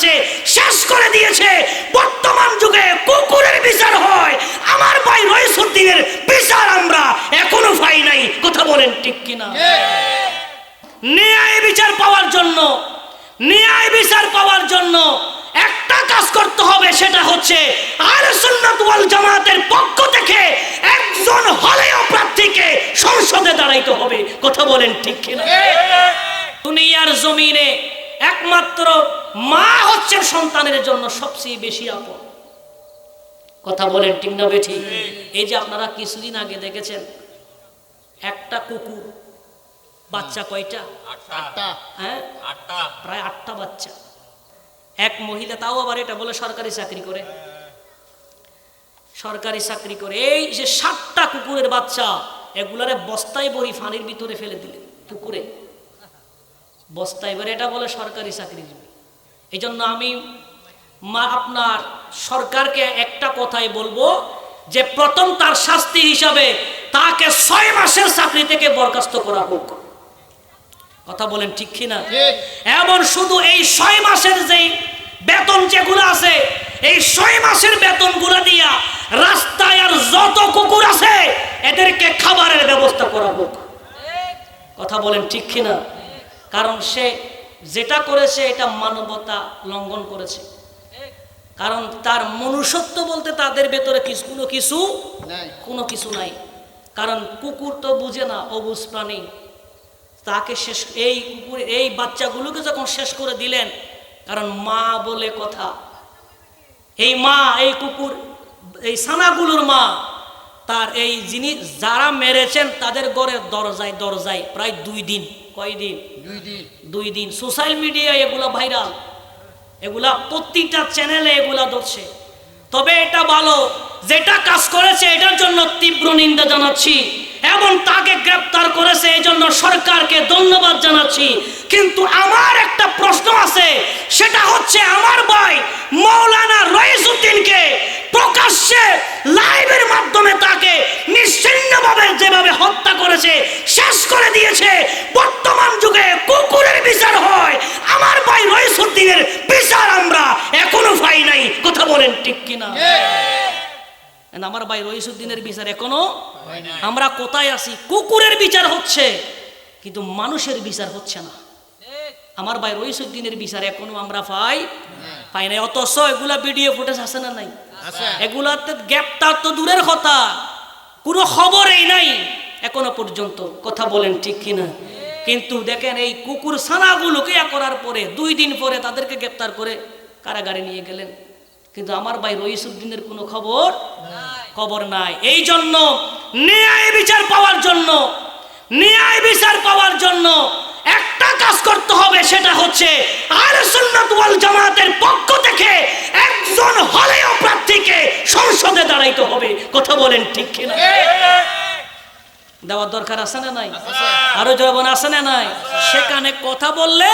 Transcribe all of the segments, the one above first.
করেছে শেষ করে দিয়েছে। বর্তমান যুগে কুকুরের বিচার হয় আমার ভাই রইসুদ্দিনের বিচার আমরা এখনও পাই নাই। কথা বলেন ঠিক কিনা? ন্যায় বিচার পাওয়ার জন্য ন্যায় বিচার পাওয়ার জন্য একটা কাজ করতে হবে সেটা হচ্ছে আর সুন্নাত ওয়াল জামাতের পক্ষ থেকে একজন হলেও প্রার্থীকে সংসদে দাঁড়াইতে হবে। কথা বলেন ঠিক কিনা? দুনিয়ার জমিনে একমাত্র মা হচ্ছে সন্তানের জন্য সবচেয়ে বেশি আপন। কথা বলেন ঠিক না বেঠি? এই যে আপনারা কিছুদিন আগে দেখেছেন একটা কুকুর বাচ্চা কয়টা? হ্যাঁ? প্রায় আটটা বাচ্চা। এক মহিলা তাও আবার এটা বলে সরকারি চাকরি করে। সরকারি চাকরি করে। এই যে সাতটা কুকুরের বাচ্চা এগুলারে বস্তায় বড়ি ফানির ভিতরে ফেলে দিলে পুকুরে। বস্তায় এবারে এটা বলে সরকারি চাকরিজীবী। এই জন্য আমি মা আপনার সরকারকে একটা কথাই বলব যে প্রথম তার শাস্তি হিসাবে তাকে ছয় মাসের চাকরি থেকে বরখাস্ত করা হোক। কথা বলেন ঠিক কিনা। এমন শুধু এই ছয় মাসের যেই বেতন যেগুলো আছে এই ছয় মাসের বেতনগুলো দিয়া রাস্তায় আর যত কুকুর আছে এদেরকে খাবারের ব্যবস্থা করা হোক। কথা বলেন ঠিক কিনা? কারণ সে যেটা করেছে এটা মানবতা লঙ্ঘন করেছে। কারণ তার মনুষ্যত্ব বলতে তাদের ভেতরে কিছু কোনো কিছু কোনো কিছু নাই। কারণ কুকুর তো বুঝে না অবুজ প্রাণী। তাকে শেষ এই কুকুর এই বাচ্চাগুলোকে যখন শেষ করে দিলেন কারণ মা বলে কথা। এই মা এই কুকুর এই ছানাগুলোর মা তার এই যিনি যারা মেরেছেন তাদের ঘরের দরজায় দরজায় প্রায় দুই দিন কয় দিন। দুই দিন। সোশ্যাল মিডিয়ায় এগুলা ভাইরাল এগুলা প্রতিটা চ্যানেলে এগুলা ধরছে। তবে এটা ভালো। যেটা কাজ করেছে এটার জন্য তীব্র নিন্দা জানাচ্ছি। এবং তাকে গ্রেপ্তার করেছে এই জন্য সরকারকে ধন্যবাদ জানাচ্ছি। কিন্তু আমার একটা প্রশ্ন আছে। সেটা হচ্ছে আমার ভাই মৌলানা রইসুদ্দিনকে প্রকাশ্যে লাইভের মাধ্যমে তাকে নিশ্চিন্নভাবে যেভাবে হত্যা করেছে শেষ করে দিয়েছে রইসুদ্দিনের বিচার আমরা এখনও পাই নাই। কথা বলেন ঠিক কিনা? আমার ভাই রইসুদ্দিনের বিচার এখনও আমরা কোথায় আছি? কুকুরের বিচার হচ্ছে কিন্তু মানুষের বিচার হচ্ছে না। আমার ভাই রইসুদ্দিনের বিচার এখনও আমরা পাই পাই নাই। অথচ এগুলা ভিডিও ফুটেজ আছে না নাই? এগুলাতে গ্রেপ্তার তো দূরের কথা। কোনো খবরই নাই এখনও পর্যন্ত। কথা বলেন ঠিক কিনা? কিন্তু দেখেন এই কুকুর ছানাগুলোকে ইয়া করার পরে দুই দিন পরে তাদেরকে গ্রেপ্তার করে কারাগারে নিয়ে গেলেন। কিন্তু আমার ভাই রইসুদ্দিনের কোনো খবর? খবর নাই। এই জন্য ন্যায় বিচার পাওয়ার জন্য ন্যায় বিচার পাওয়ার জন্য একটা কাজ করতে হবে সেটা হচ্ছে আর সুন্নাত ওয়াল জামাতের পক্ষ থেকে একজন হলেও প্রার্থীকে সংসদে দাঁড়াইতে হবে। কথা বলেন ঠিক কিনা? দেওয়ার দরকার আছে না নাই? আরও জবান আছে না নাই? সেখানে কথা বললে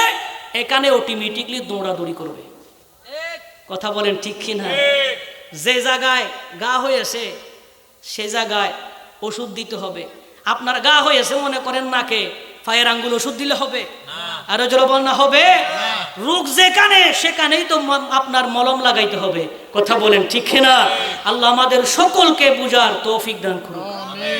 এখানে অটোমেটিকলি দৌড়াদৌড়ি করবে। কথা বলেন ঠিক কিনা? যে জায়গায় গা হয়েছে, সে জায়গায় ওষুধ দিতে হবে। আপনার গা হয়েছে, মনে করেন নাকে ফায়ের আঙ্গুল ওষুধ দিলে হবে। আরও জলবন না, হবে? রোগ যেখানে, সেখানেই তো আপনার মলম লাগাইতে হবে। কথা বলেন ঠিক না আল্লাহ আমাদের সকলকে বুঝার তৌফিক দান করুন